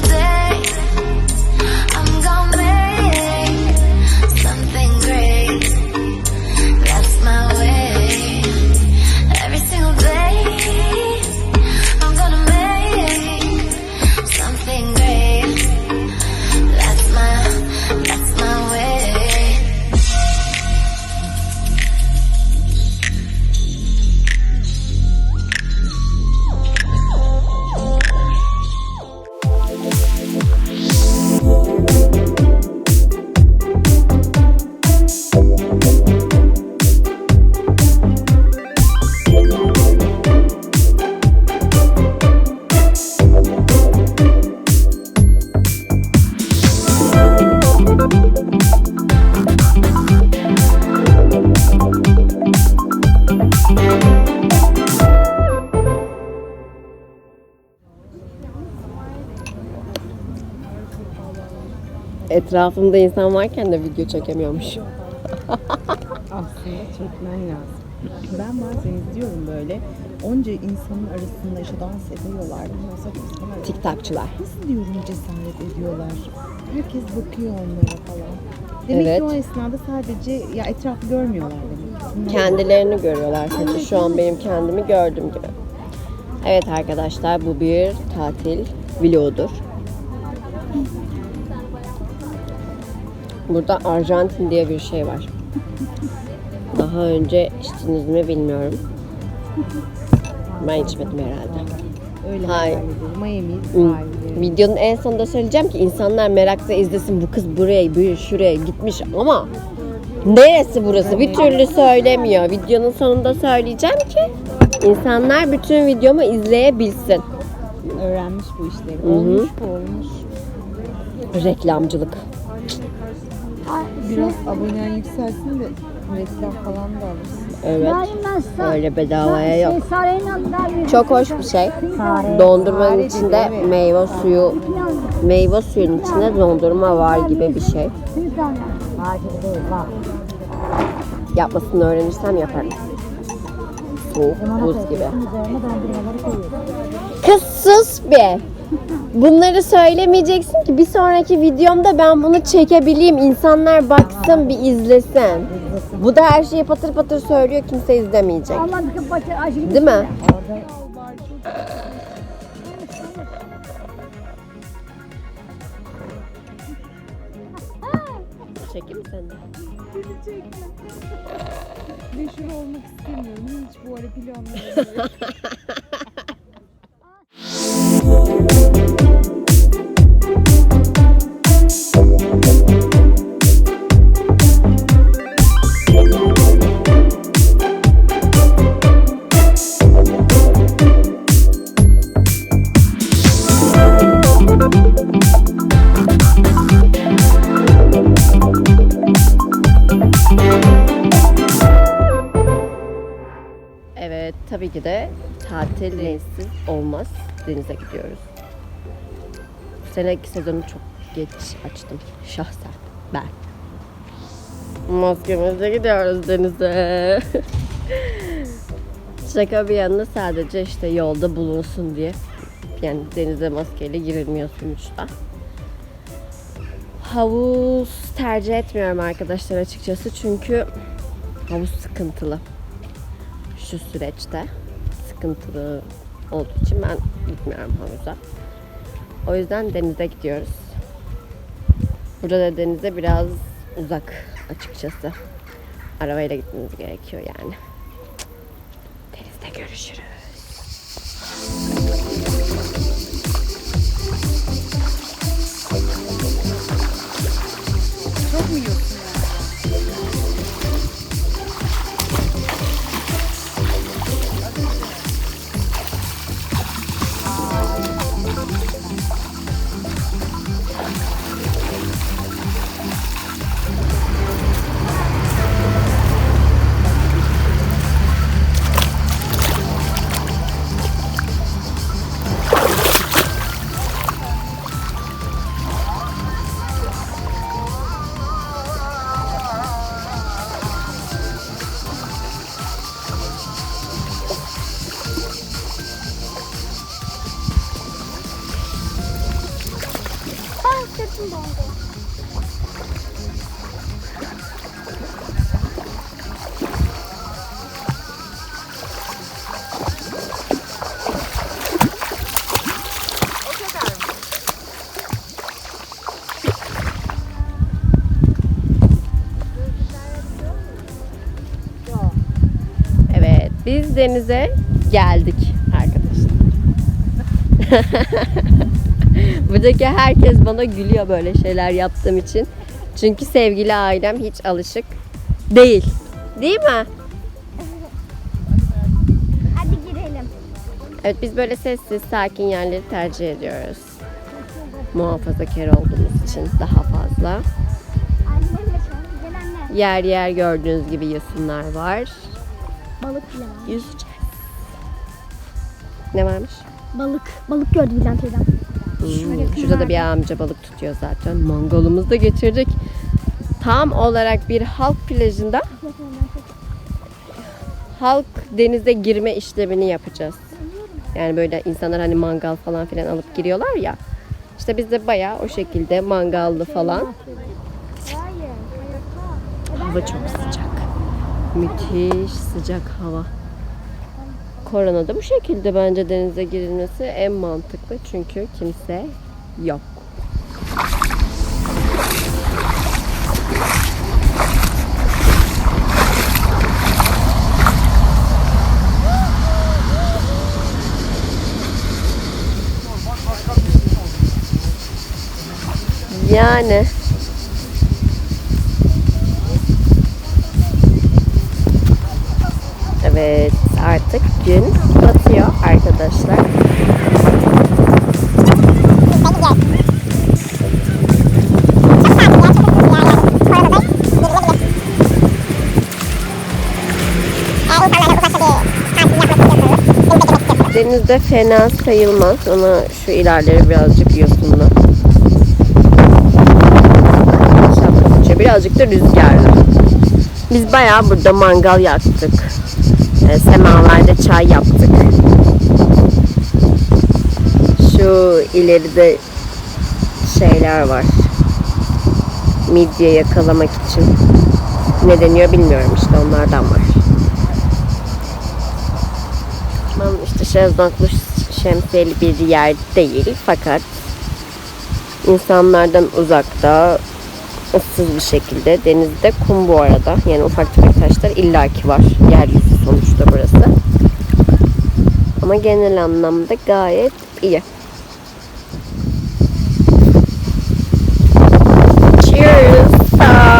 tenerte Etrafımda insan varken de video çekemiyormuş. aslında çekmen lazım. Ben bazen izliyorum böyle onca insanın arasında işte dans ediyorlar. Nasıl insanlar TikTokçular. nasıl diyorum cesaret ediyorlar. Herkes bakıyor onlara falan. Demek Evet. ki o esnada sadece ya etrafı görmüyorlar demek. Kendilerini görüyorlar sadece. Şu an benim kendimi gördüm gibi. Evet arkadaşlar bu bir tatil vlogudur. Burada Arjantin diye bir şey var. Daha önce içtiniz mi bilmiyorum. Ben içmedim herhalde. Öyle Hayır. ediyorum. Miami Hmm. Videonun en sonunda söyleyeceğim ki insanlar merakla izlesin bu kız buraya, şuraya gitmiş ama neresi burası bir türlü söylemiyor. Videonun sonunda söyleyeceğim ki insanlar bütün videomu izleyebilsin. Öğrenmiş bu işleri. Olmuş bu olmuş. Reklamcılık. Biraz abonen yükselsin de reklam falan da alırsın. Evet. Öyle bedavaya yok. Çok Çok hoş bir şey. Dondurmanın içinde meyve suyu, meyve suyunun içinde dondurma var gibi bir şey. Yapmasını öğrenirsem yaparım. Soğuk buz gibi. Kız sus be. Bunları söylemeyeceksin ki bir sonraki videomda ben bunu çekebileyim. İnsanlar baksın bir izlesin. Bu da her şeyi patır patır söylüyor kimse izlemeyecek. Değil mi? Çekeyim mi seni? de? Meşhur olmak istemiyorum. Hiç bu ara planlamıyorum. Denize gidiyoruz. Bu seneki sezonu çok geç açtım şahsen ben. Maskemizle gidiyoruz denize. Şaka bir yana sadece işte yolda bulunsun diye. Yani denize maskeyle girilmiyor sonuçta. Havuz tercih etmiyorum arkadaşlar açıkçası çünkü havuz sıkıntılı şu süreçte sıkıntılı olduğu için ben gitmiyorum havuza. O yüzden denize gidiyoruz. Burada da denize biraz uzak açıkçası. Arabayla gitmemiz gerekiyor yani. Denizde görüşürüz. Denize geldik arkadaşlar. Buradaki herkes bana gülüyor böyle şeyler yaptığım için. Çünkü sevgili ailem hiç alışık değil. Değil mi? Hadi girelim. Evet biz böyle sessiz, sakin yerleri tercih ediyoruz. Muhafazakar olduğumuz için daha fazla. Yer yer gördüğünüz gibi yosunlar var. Balık bile var. Yüzeceğiz. Ne varmış? Balık. Balık gördü Bülent teyzem. Hmm, Şurada da bir amca balık tutuyor zaten. Mangalımızı da getirdik. Tam olarak bir halk plajında halk denize girme işlemini yapacağız. Yani böyle insanlar hani mangal falan filan alıp giriyorlar ya. İşte biz de bayağı o şekilde mangallı falan. Hayır. Hava çok sıcak. Müthiş sıcak hava. Koronada bu şekilde bence denize girilmesi en mantıklı çünkü kimse yok. Yani artık gün batıyor arkadaşlar. Denizde fena sayılmaz. Ona şu ilerleri birazcık yosunlu. Birazcık da rüzgarlı. Biz bayağı burada mangal yaktık. E, semalarda çay yaptık. Şu ileride şeyler var. Midye yakalamak için. Ne deniyor bilmiyorum işte onlardan var. Tamam işte şezlonglu şemsiyeli bir yer değil fakat insanlardan uzakta ıssız bir şekilde denizde kum bu arada yani ufak tefek taşlar illaki var. Yeryüzü sonuçta burası. Ama genel anlamda gayet iyi. Cheers. Aa,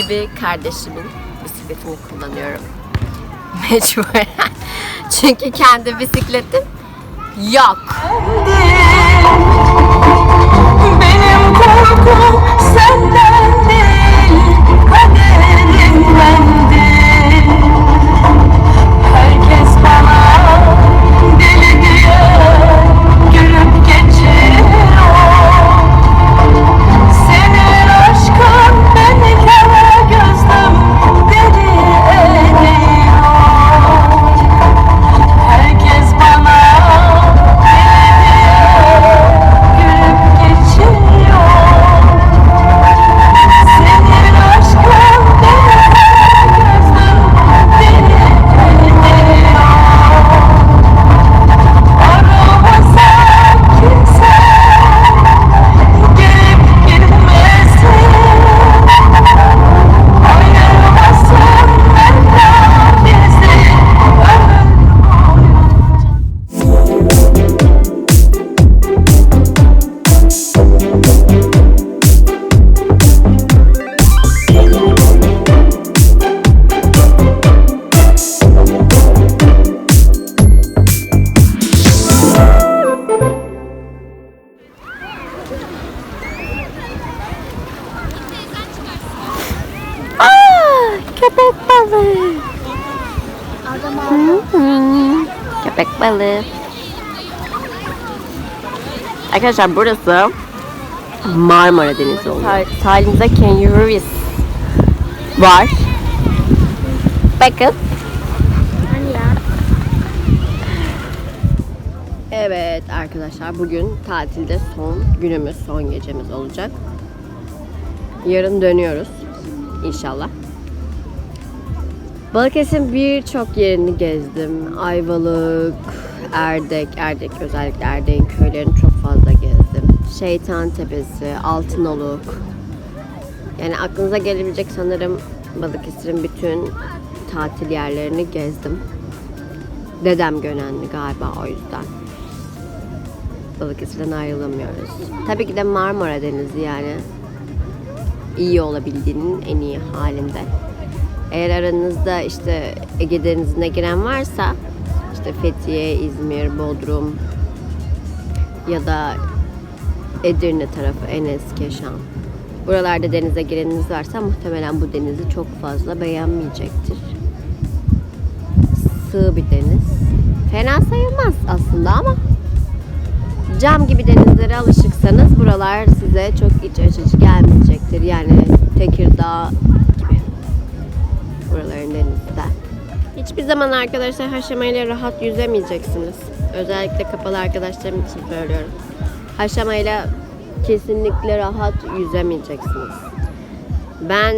gibi kardeşimin bisikletini kullanıyorum. Mecburen. Çünkü kendi bisikletim yok. Arkadaşlar burası Marmara Denizi oluyor. Sah- Sahilimizde kangaroos var. Bakın. Evet arkadaşlar bugün tatilde son günümüz, son gecemiz olacak. Yarın dönüyoruz inşallah. Balıkesir'in birçok yerini gezdim. Ayvalık, Erdek, Erdek özellikle Erdek'in köylerini çok. Şeytan Tepesi, Altınoluk. Yani aklınıza gelebilecek sanırım Balıkesir'in bütün tatil yerlerini gezdim. Dedem Gönenli galiba o yüzden. Balıkesir'den ayrılamıyoruz. Tabii ki de Marmara Denizi yani iyi olabildiğinin en iyi halinde. Eğer aranızda işte Ege Denizi'ne giren varsa işte Fethiye, İzmir, Bodrum ya da Edirne tarafı Enes, Keşan. Buralarda denize gireniniz varsa muhtemelen bu denizi çok fazla beğenmeyecektir. Sığ bir deniz. Fena sayılmaz aslında ama cam gibi denizlere alışıksanız buralar size çok iç açıcı gelmeyecektir. Yani Tekirdağ gibi buraların denizi de. Hiçbir zaman arkadaşlar haşamayla rahat yüzemeyeceksiniz. Özellikle kapalı arkadaşlarım için söylüyorum. Haşamayla kesinlikle rahat yüzemeyeceksiniz. Ben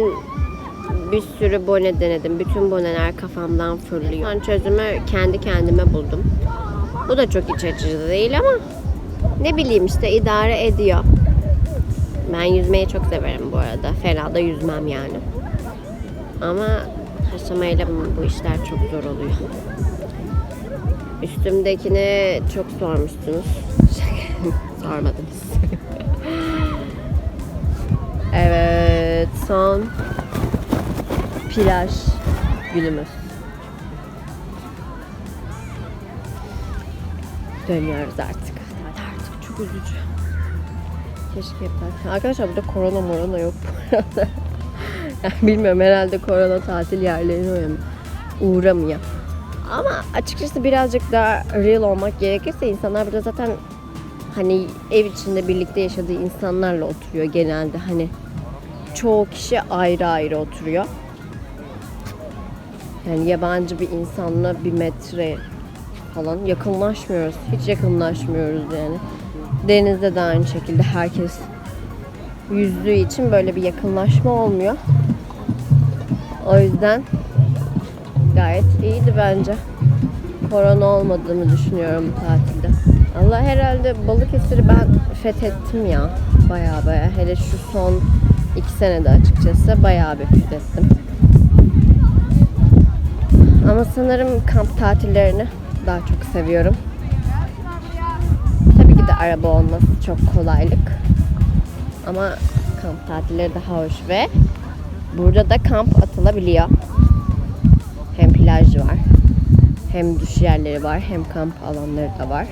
bir sürü bone denedim. Bütün boneler kafamdan fırlıyor. Ben çözümü kendi kendime buldum. Bu da çok iç açıcı değil ama ne bileyim işte idare ediyor. Ben yüzmeyi çok severim bu arada. Fena da yüzmem yani. Ama haşamayla bu işler çok zor oluyor. Üstümdekini çok sormuştunuz. Sormadınız. evet son plaj günümüz. Dönüyoruz artık. Artık çok üzücü. Keşke yapar. Arkadaşlar burada korona morona yok bu. Yani bilmiyorum herhalde korona tatil yerlerine uğram- uğramıyor. Ama açıkçası birazcık daha real olmak gerekirse insanlar burada zaten hani ev içinde birlikte yaşadığı insanlarla oturuyor genelde. Hani çoğu kişi ayrı ayrı oturuyor. Yani yabancı bir insanla bir metre falan yakınlaşmıyoruz. Hiç yakınlaşmıyoruz yani. Denizde de aynı şekilde herkes yüzdüğü için böyle bir yakınlaşma olmuyor. O yüzden gayet iyiydi bence. Korona olmadığını düşünüyorum bu tatilde. Allah herhalde Balıkesir'i ben fethettim ya. Baya baya. Hele şu son iki senede açıkçası bayağı bir fethettim. Ama sanırım kamp tatillerini daha çok seviyorum. Tabii ki de araba olması çok kolaylık. Ama kamp tatilleri daha hoş ve burada da kamp atılabiliyor. Hem plaj var, hem duş yerleri var, hem kamp alanları da var.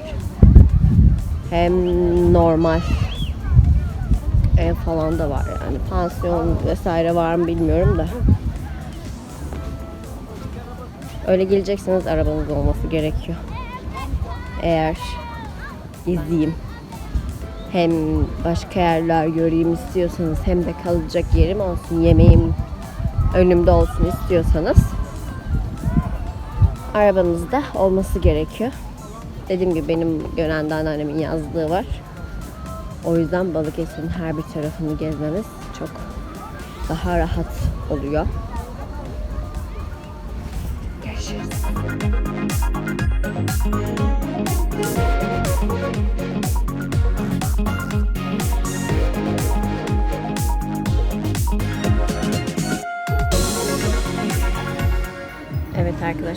Hem normal ev falan da var yani. Pansiyon vesaire var mı bilmiyorum da. Öyle gelecekseniz arabanız olması gerekiyor. Eğer izleyeyim hem başka yerler göreyim istiyorsanız hem de kalacak yerim olsun, yemeğim önümde olsun istiyorsanız arabanızda olması gerekiyor. Dediğim gibi benim Gönen'de anneannemin yazlığı var. O yüzden Balıkesir'in her bir tarafını gezmeniz çok daha rahat oluyor.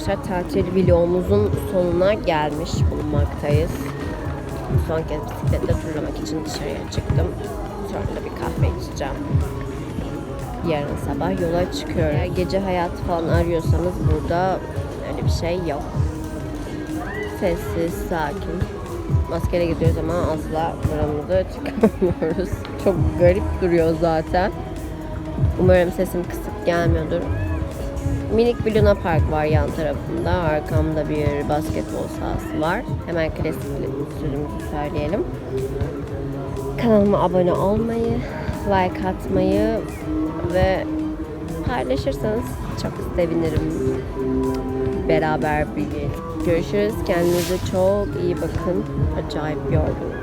Arkadaşlar tatil vlogumuzun sonuna gelmiş bulunmaktayız. Son kez bisikletle turlamak için dışarıya çıktım. Sonra da bir kahve içeceğim. Yarın sabah yola çıkıyorum. Gece hayatı falan arıyorsanız burada öyle bir şey yok. Sessiz, sakin. Maskeyle gidiyoruz ama asla buramızda çıkamıyoruz. Çok garip duruyor zaten. Umarım sesim kısık gelmiyordur. Minik bir Luna Park var yan tarafında. Arkamda bir basketbol sahası var. Hemen klasik sürümümüzü söyleyelim. Kanalıma abone olmayı, like atmayı ve paylaşırsanız çok sevinirim. Beraber bir Görüşürüz. Kendinize çok iyi bakın. Acayip yorgunum.